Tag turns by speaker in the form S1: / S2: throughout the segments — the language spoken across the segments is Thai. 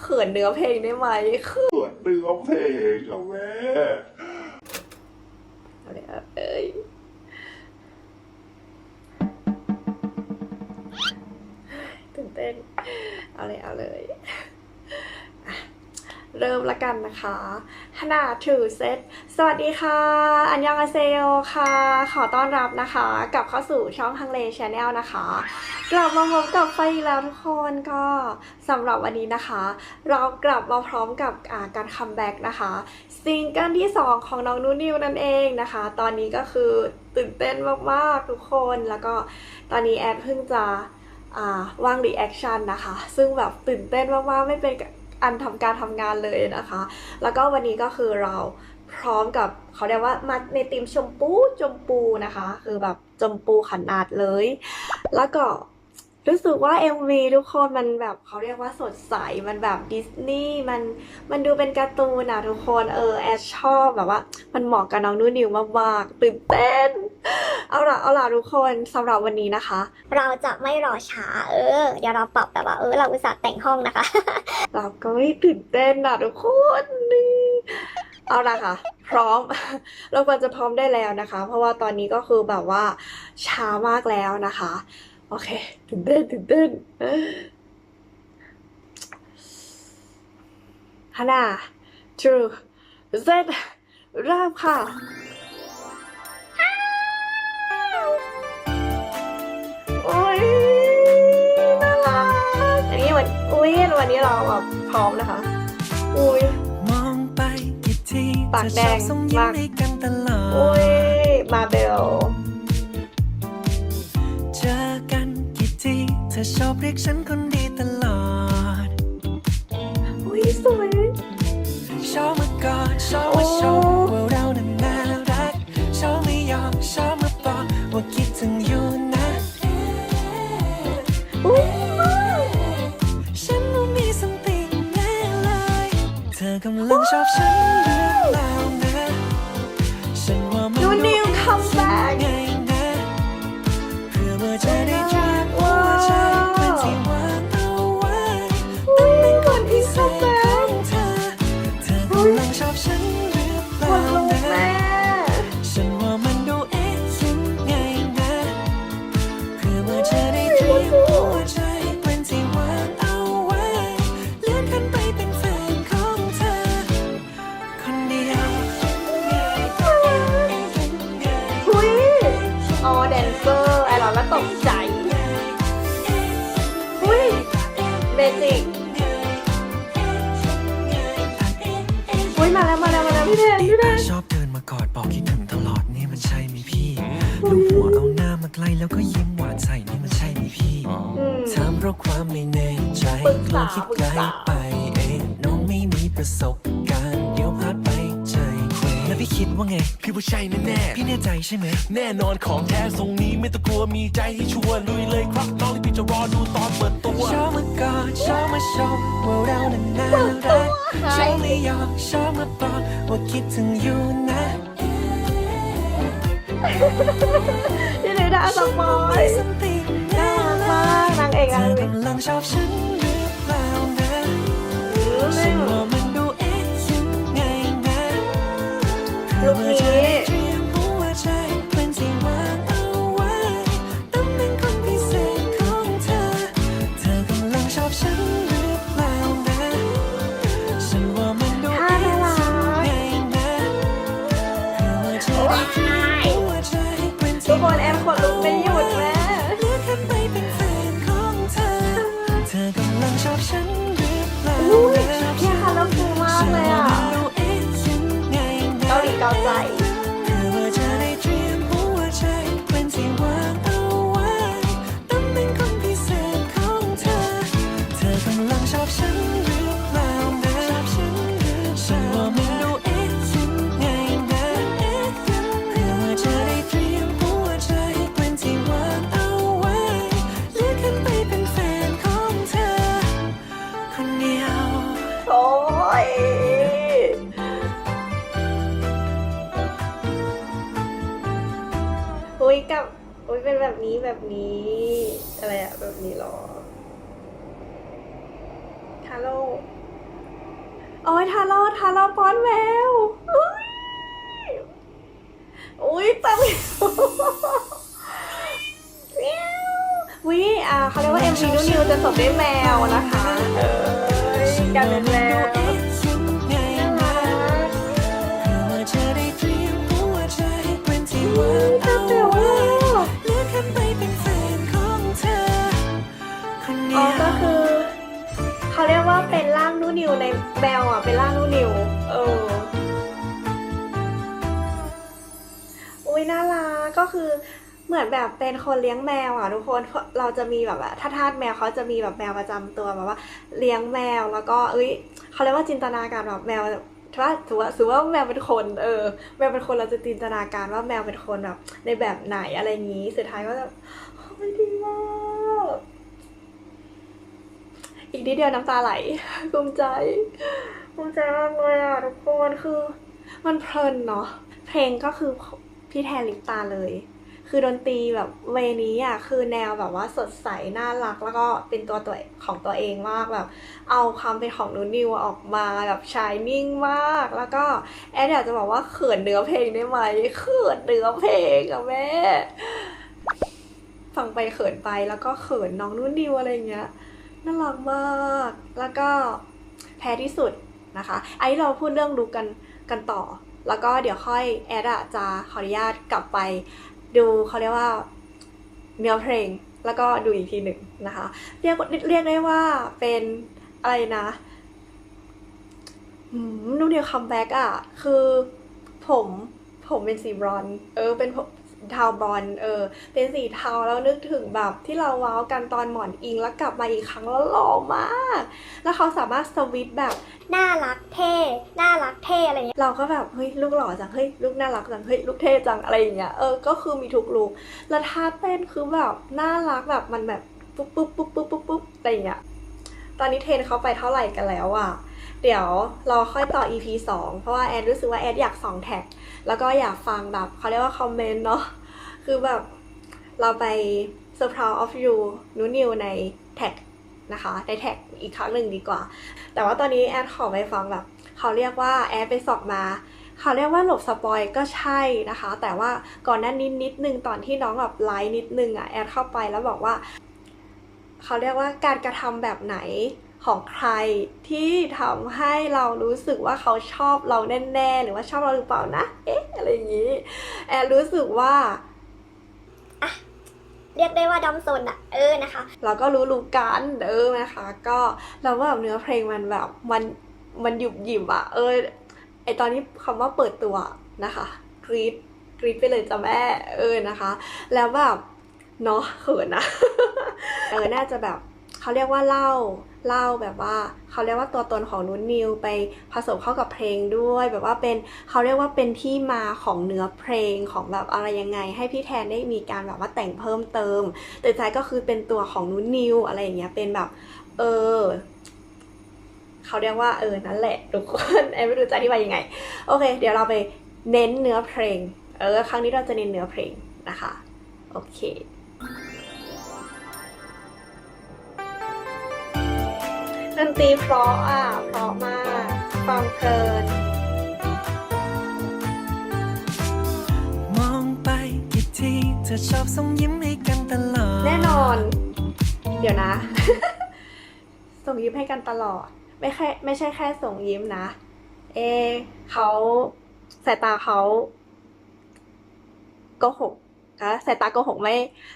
S1: เขินเนื้อเพลงได้ไหมเขิน
S2: เปิดเนื้อเพลงอะแม่
S1: อะไรอะเอ้ยตื่นเต้นเอาเลยเอาเลย เริ่มละกันนะคะฮานาถือเซตสวัสดีค่ะ อันยองอาเซโยค่ะ ขอต้อนรับนะคะ กลับเข้าสู่ช่องฮังเลชแนลนะคะ กลับมาพบกับไฟแล้วทุกคนก็สำหรับวันนี้นะคะ เรากลับมาพร้อมกับาการคัมแบ็กนะคะซิงเกิลที่ 2 ของน้องนูนิวนั่นเองนะคะ ตอนนี้ก็คือตื่นเต้นมากๆทุกคนแล้วก็ตอนนี้แอดเพิ่งจะว่างรีแอคชั่นนะคะ ซึ่งแบบตื่นเต้นมากๆไม่เป็น อันทำการทำงานเลยนะคะ แล้วก็วันนี้ก็คือเราพร้อมกับเขาเรียกว่ามาในทีมชมพูชมพูนะคะ คือแบบชมพูขนาดเลย แล้วก็ รู้สึกว่า MV ทุกคนมันแบบเขาเรียกว่าสดใส มันแบบดิสนีย์มันมันดูเป็นการ์ตูนอะทุกคนเออแอดชอบแบบว่า มันเหมาะกับน้องนุ่นนิวมากๆตื่นเต้น เอาล่ะเอาล่ะทุกคนสำหรับวันนี้นะคะ
S3: เราจะไม่รอช้าเออ เดี๋ยวเราปรับแบบว่าเออเราอุตส่าห์แต่งห้องนะคะ
S1: เราก็ไม่ตื่นเต้นนะทุกคนนี่เอาละค่ะ พร้อม เราควรจะพร้อมได้แล้วนะคะ เพราะว่าตอนนี้ก็คือแบบว่าช้ามากแล้วนะคะ โอเคตื่นเต้นตื่นเต้นฮานา true z เริ่มค่ะโอ้ยน่ารักอันนี้วันอุ้ยวันนี้เราแบบพร้อมนะคะ อุ้ย
S4: มองไปกี่ที
S1: ปากแดง
S4: เธอชอบส่งยิ้ม
S1: มาก
S4: ให้กันตลอ
S1: อุ้ย
S4: ด
S1: มาเบล
S4: อชอบเรียกฉันคนดีตลอด
S1: อุ้ยสวย
S4: ชอบมากอดชอบมาชมว่าเรานั้นน่ารักชอบไม่ยอมชอบมาบอกว่าคิดถึงอยู่นะ
S1: อุ้ย
S4: ฉันว่ามี something แน่เลย เธอกำลังชอบฉันหรือเปล่านะ ฉันว่ามัน
S1: นูนิวคัมแบ็ก แล้
S4: ว
S1: ก็ยิ้ม
S4: หวานใส่นี่มันใช่ไหมพี่
S1: อืม
S4: ถามเพราะความไม่แน่ใจ
S1: ปรึก
S4: กลั
S1: ษาว
S4: คิด
S1: ปรึก
S4: ไกล
S1: ษา
S4: ไปเองน้องไม่มีประสบการณ์เดี๋ยวพลาดไปใจเคว้งแล้วพี่คิดว่าไง
S5: พี่ว่าใช่แน่
S4: พี่แน่ใจใช่ไหม
S5: ๆแน่นอนของแท้ทรงนี้ไม่ต้องกลัวมีใจให้ชัวร์ลุยเลยครับน้องที่พี่จะรอดูตอนเปิดตัว
S4: ชอบมากอดชอบมาชมว่าเรานั้นน่ารักชอบไม่ยอมชอบมาบอกว่าคิดถึงอยู่นะ
S1: นี่เลยนะ สปอย
S4: สันติแน่
S1: น่ารักมากนางเอก
S4: เธ
S1: นาง
S4: อ
S1: เอก
S4: กำลังชอบฉัน อุ้ยเป็น
S1: แบ
S4: บนี้แบ
S1: บนี้ อะไรอะแบบนี้หรอฮัลโหลโอ้ยทาโร่ทาโร่ป้อนแมวอุ๊ยอุ้ยแต่ไม่วิอ่าเขาเรียกว่า MV นูนิวจะจบด้วยแมวนะคะ เออการเป็น
S4: ก็คือเห
S1: มือนแบบเป็นคนเลี้ยงแมวอะทุกคนเพราะเราจะมีแบบว่าถ้าทาสแมวเขาจะมีแบบแมวประจำตัวแบบว่าเลี้ยงแมวแล้วก็เอ้ยเขาเรียกว่าจินตนาการแบบแมวถ้าถือว่าถือว่าแมวเป็นคนเออแมวเป็นคนเราจะจินตนาการว่าแมวเป็นคนแบบในแบบไหนอะไรอย่างนี้ สุดท้ายก็จะโอ้ยดีมากอีกนิดเดียวน้ำตาไหลภูมิใจภูมิใจมากเลยอะทุกคนคือ มันเพลินเนาะเพลงก็คือ พี่แทนลิปตาเลย คือดนตรีแบบเวนี้อะคือแนวแบบว่าสดใสน่ารักแล้วก็เป็นตัวตัวของตัวเองมากแบบ เอาความเป็นของนูนิวออกมาแบบชายนิ่งมาก แล้วก็แอดอยากจะบอกว่าเขินเนื้อเพลงได้ไหมเขินเนื้อเพลงอะแม่ฟังไปเขินไปแล้วก็เขินน้องนุ่นนิวอะไรเงี้ยน่ารักมาก แล้วก็แพ้ที่สุดนะคะไอ้เราพูดเรื่องลุกกันกันต่อ แล้วก็เดี๋ยวค่อยแอดอะจะขออนุญาตกลับไปดูเขาเรียกว่าเนื้อเพลง แล้วก็ดูอีกทีหนึ่งนะคะ เรียกเรียกได้ว่าเป็นอะไรนะนุ่นเดียวคัมแบ็กอะคือผมผมเป็นสีบรอนเออเป็นผม เทาบรอนซ์เออ เป็นสีเทาแล้วนึกถึงแบบที่เราว้าวกันตอนหมอนอิงแล้วกลับมาอีกครั้งแล้วหล่อมาก แล้วเขาสามารถสวิตช์แบบ
S3: น่ารักเท่น่ารักเท่อะไรเงี้ย
S1: เราก็แบบเฮ้ยลูกหล่อจังเฮ้ยลูกน่ารักจังเฮ้ยลูกเท่จังอะไรอย่างเงี้ยเออก็คือมีทุกลุกแล้วท่าเต้นคือแบบน่ารักแบบมันแบบปุ๊บปุ๊บปุ๊บปุ๊บปุ๊บปุ๊บอะไรอย่างเงี้ยตอนนี้เทรนเขาไปเท่าไหร่กันแล้วอะ เดี๋ยวเราค่อยต่อ EP 2 เพราะว่าแอนรู้สึกว่าแอนอยากส่องแท็ก แล้วก็อยากฟังแบบเขาเรียกว่าคอมเมนต์เนาะ คือแบบเราไป surprise of you นูนิวในแท็กนะคะในแท็กอีกครั้งหนึ่งดีกว่า แต่ว่าตอนนี้แอดขอไปฟังแบบเขาเรียกว่าแอดไปสอบมาเขาเรียกว่าหลบสปอยก็ใช่นะคะ แต่ว่าก่อนหน้านี้นิดนึงตอนที่น้องแบบไลฟ์นิดนึงอะแอดเข้าไปแล้วบอกว่า เขาเรียกว่าการกระทำแบบไหน ของใครที่ทำให้เรารู้สึกว่าเขาชอบเราแน่ๆ หรือว่าชอบเราหรือเปล่านะ เอ๊ะ อะไรอย่างนี้ แอดรู้สึกว่า
S3: เรียกได้ว่าดอมโซนอะเออนะคะ
S1: เราก็รู้รู้กันเออนะคะ ก็เราว่าแบบเนื้อเพลงมันแบบมันมันหยุบหยิบอะเออไอตอนนี้คำว่าเปิดตัวนะคะกรีดกรีดไปเลยจ้ะแม่เออนะคะ แล้วแบบเนาะเขินนะเออน่าจะแบบเขาเรียกว่าเล่า เล่าแบบว่าเขาเรียกว่าตัวตนของนุนนิวไปผสมเข้ากับเพลงด้วย แบบว่าเป็นเขาเรียกว่าเป็นที่มาของเนื้อเพลงของแบบอะไรยังไง ให้พี่แทนได้มีการแบบว่าแต่งเพิ่มเติม แต่ใจก็คือเป็นตัวของนุนนิวอะไรอย่างเงี้ยเป็นแบบเออเขาเรียกว่าเออนั่นแหละทุกคนแอนไม่รู้จะอธิบายยังไง โอเค เดี๋ยวเราไปเน้นเนื้อเพลง เออ ครั้งนี้เราจะเน้นเนื้อเพลงนะคะ โอเค นตรีเพราะอะเพราะมากฟังเพลิน
S4: มองไปกี่ทีเธอชอบส่งยิ้มให้กันตลอด
S1: แน่นอน เดี๋ยวนะ ส่งยิ้มให้กันตลอด ไม่แค่ไม่ใช่แค่ส่งยิ้มนะ เอะเขาสายตาเขาโกหกนะสายตาโกหกไม่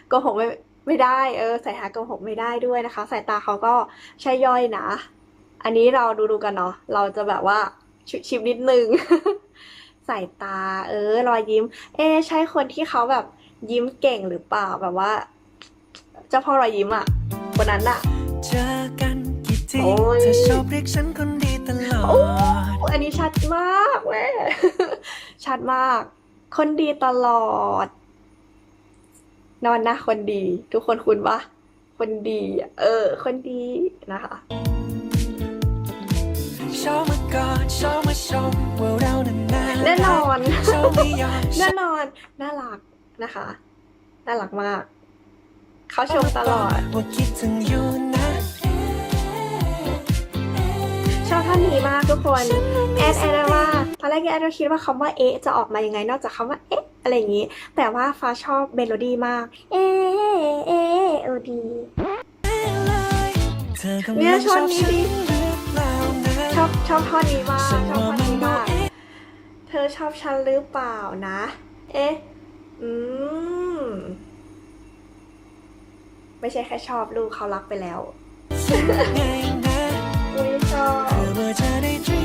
S1: โกหกไม่ ไม่ได้เออสายตาโกหกไม่ได้ด้วยนะคะ สายตาเขาก็ใช่ย่อยนะ อันนี้เราดูดูๆกันเนาะเราจะแบบว่าชิชิมนิดนึงสายตา เออ รอยยิ้ม เอะใช่คนที่เขาแบบยิ้มเก่งหรือเปล่าแบบว่า เจ้าพ่อรอยยิ้มอะคนนั้นอะ
S4: เจอกันกี่ที
S1: โอ้ย
S4: เธอชอบเรียกฉันคนดีตลอ
S1: โอ้
S4: ด
S1: อันนี้ชัดมากแม่ชัดมาก คนดีตลอด นอนนะคนดี ทุกคนคุณปะคนดีอะเออ คนดีนะคะ
S4: ชอบมากอดชอบมาชมว่าเรานั้นน่ารัก
S1: แน่นอน
S4: ชอบไม่ยอม
S1: แน่นอน น่ารักนะคะ น่ารักมาก เขาชมตลอด
S4: ว่าคิดถึงอยู่นะ
S1: ชอบท่อนนี้มากทุกคน แอดแอดว่าตอนแรกแอดก็คิดว่าคำว่าเอ๊ะจะออกมายังไงนอกจากคำว่าเอ๊ะ อะไรอย่างนี้ แต่ว่าฟ้าชอบเมโลดี้มาก
S3: เอ๊ะเอ๊ะเออดี
S4: เธอกำ
S1: เนี่
S4: ลั
S1: ย
S4: ง
S1: ช
S4: ช
S1: อ
S4: อ
S1: บบนี้
S4: ฉัน
S1: ดิ
S4: หรือเปล่านะ
S1: ชอบชอบท่อนนี้มากช
S4: ฉั
S1: อบ
S4: น
S1: ท่อ
S4: ว่านมัน
S1: นี้
S4: ดู
S1: มาก
S4: เอ๊ะ
S1: เธอชอบฉันหรือเปล่านะ เอ๊ะ อืม ไม่ใช่แค่ชอบลูกเขารักไปแล้ว
S4: ไงนะ
S1: อุ้ยชอบ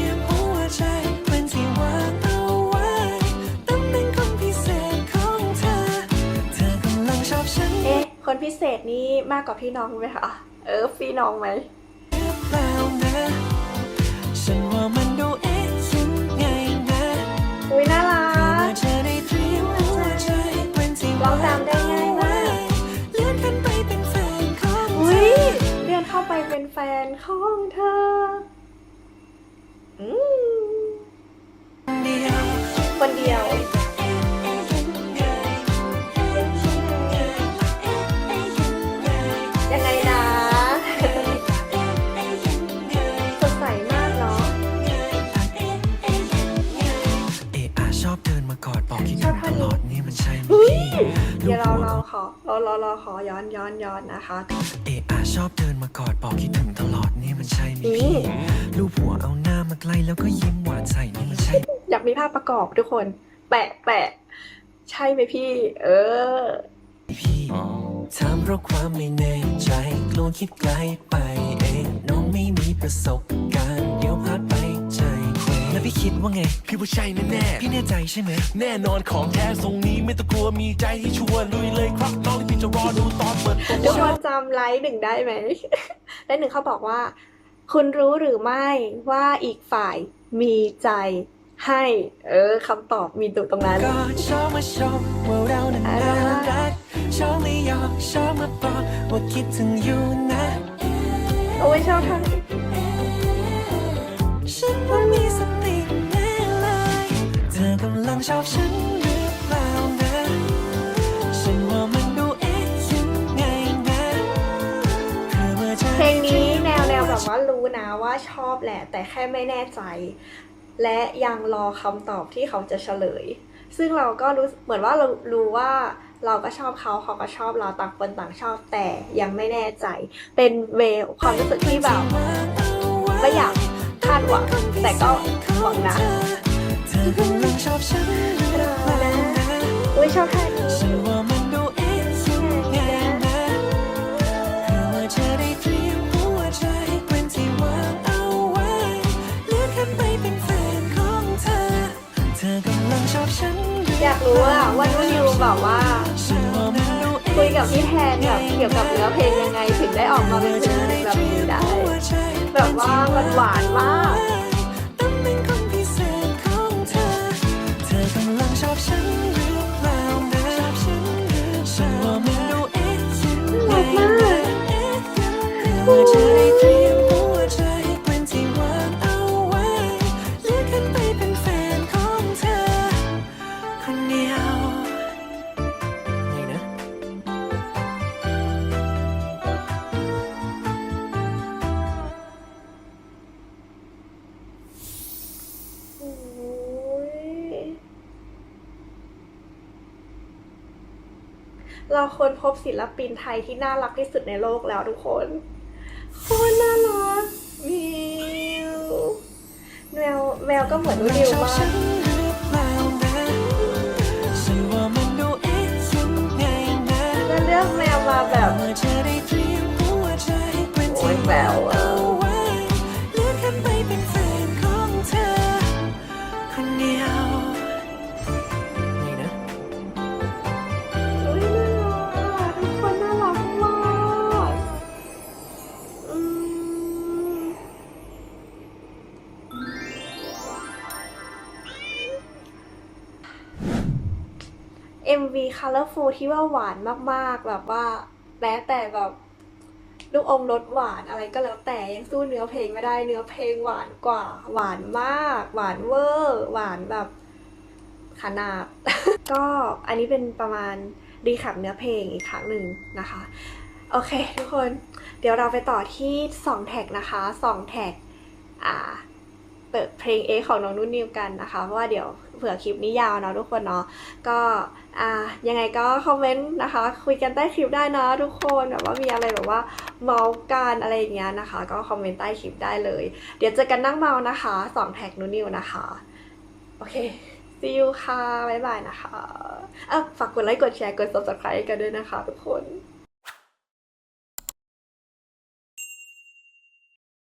S4: คนพิเศษนี่
S1: มากกว่าพี่น้องไหมคะเออพี่น้องไหม
S4: เปล่านะฉันว่ามันดูเอ๊ะยังไงนะ
S1: อุ้ยน่ารั
S4: เพื่อว่ากจะได้เตรียมหัวใจเป็นที่
S1: ร้อ
S4: วางง
S1: ตามได้ง่ายมาก
S4: เลื่อนขึ้นไปเป็นแฟนของเธ
S1: อุ้ย
S4: อ
S1: เลื่อนเข้าไปเป็นแฟนของเธออืม
S4: เดียว
S1: คนเดียว
S4: อเรา
S1: เราเราขอย้อนย้อนย้อนนะคะ
S4: เอะอะชอบเดินมากอดบอกคิดถึงตลอดนี่มันใช่ไหม
S1: อื
S4: พี่
S1: ม
S4: ลูกหัวเอาหน้ามาใกล้แล้วก็ยิ้มหวานใส่นี่มันใช่ไหม
S1: อยากมีภาพประกอบทุกคน แปะแปะใช่ไหมพี่ เออ
S4: พี่ ถามเพราะความไม่แน่ใจกลัวคิดไกลไปเอง น้องไม่มีประสบการณ์ เดี๋ยวพลาดไปใจเคว้ง แล้วพี่คิดว่าไง
S5: พี่ว่าใช่แน่
S4: พี่แน่ใจใช่ไหม
S5: ๆแน่นอนของแท้ทรงนี้ไม่ต้องกลัวมีใจให้ชัวร์ลุยเลยครับน้องที่พี่จะรอดูตอนเปิดตัว
S1: ทุกคนจำไลฟ์หนึ่งได้ไหมไลฟ์หนึ่งเขาบอกว่า คุณรู้หรือไม่ว่าอีกฝ่ายมีใจให้ เออคำตอบมีตัวตรงนั้น
S4: ก็ชอบมาชมว่าเรานั้นน่ารักชอบไม่ยอมชอบมาบอกว่าคิดถึงอยู่นะ
S1: โอ้ยชอบท่า
S4: ชอบฉันหรือเปล่านะฉันว่ามันดูเอ๊ะยังไงนะเพื่อว่าจะ
S1: เพลงนี้แนวแนวแบบว่ารู้นะว่าชอบแหละ แต่แค่ไม่แน่ใจ และยังรอคำตอบที่เขาจะเฉลย ซึ่งเราก็รู้เหมือนว่าเรารู้ว่าเราก็ชอบเขาเขาก็ชอบเราต่างคนต่างชอบแต่ยังไม่แน่ใจ เป็นเววความรู้สึกที่แบบ ไม่อยากคาดหวังแต่ก็หวังนะ
S4: ชอบฉันหรือเปล่า
S1: อุ้ยชอบท่านี้
S4: ฉันว่ามันดูเอ๊ะยังไงนะเพื่อว่าจะได้เตรียมหัวใจเป็นที่วางเอาไว้เลือนขึ้นไปเป็นแฟนของเธอ เธอกำลังชอบฉันอ
S1: ยากรู้อะว่านุ่นนิวแบบว่า
S4: ฉันว่ามันดูเอ๊ะ
S1: คุยกับพี่แทนแบบเกี่ยวกับเนื้อเพลงยังไงถึงได้ออกมาเป็นเพลงแบบนี้ได้ แบบว่ามันหวานมาก
S4: ยังไงเพื่อจะได้เตรียมหัวใจเป็นที่วางเอาไว้เลือนขึ้นไปเป็นแฟนของเธอ คนเดียวไงนะ
S1: โอ้ยเราควรพบศิลปินไทยที่น่ารักที่สุดในโลกแล้วทุกคน มวแมวก็เหมือนนุ่นนิวมาก
S4: ฉันว่ามันดูเอ๊ะยังไงนะ
S1: ก็เลือกแมวมาแบบ MV Colorful ที่ว่าหวานมากๆ แบบว่าแม้แต่แบบลูกอมรสหวานอะไรก็แล้วแต่ยังสู้เนื้อเพลงไม่ได้เนื้อเพลงหวานกว่า หวานมาก หวานเวอร์ หวานแบบขนาด ก็อันนี้เป็นประมาณรีแคปเนื้อเพลงอีกครั้งหนึ่งนะคะ โอเคทุกคน เดี๋ยวเราไปต่อที่ 2 แท็กนะคะ 2 แท็กอ่า เปิดเพลงเอของน้องนุ่นนิวกันนะคะ เพราะว่าเดี๋ยวเผื่อคลิปนี้ยาวเนาะทุกคนเนาะก็อ่ายังไงก็คอมเมนต์นะคะ คุยกันใต้คลิปได้เนาะทุกคนแบบว่ามีอะไรแบบว่าเมาส์กันอะไรอย่างเงี้ยนะคะ ก็คอมเมนต์ใต้คลิปได้เลย เดี๋ยวเจอกันนั่งเมานะคะสองแท็กนุ่นนิวนะคะโอเค see you ค่ะบ๊ายบายนะคะเอะฝากกดไลค์กดแชร์กด subscribe กันด้วยนะคะทุกคน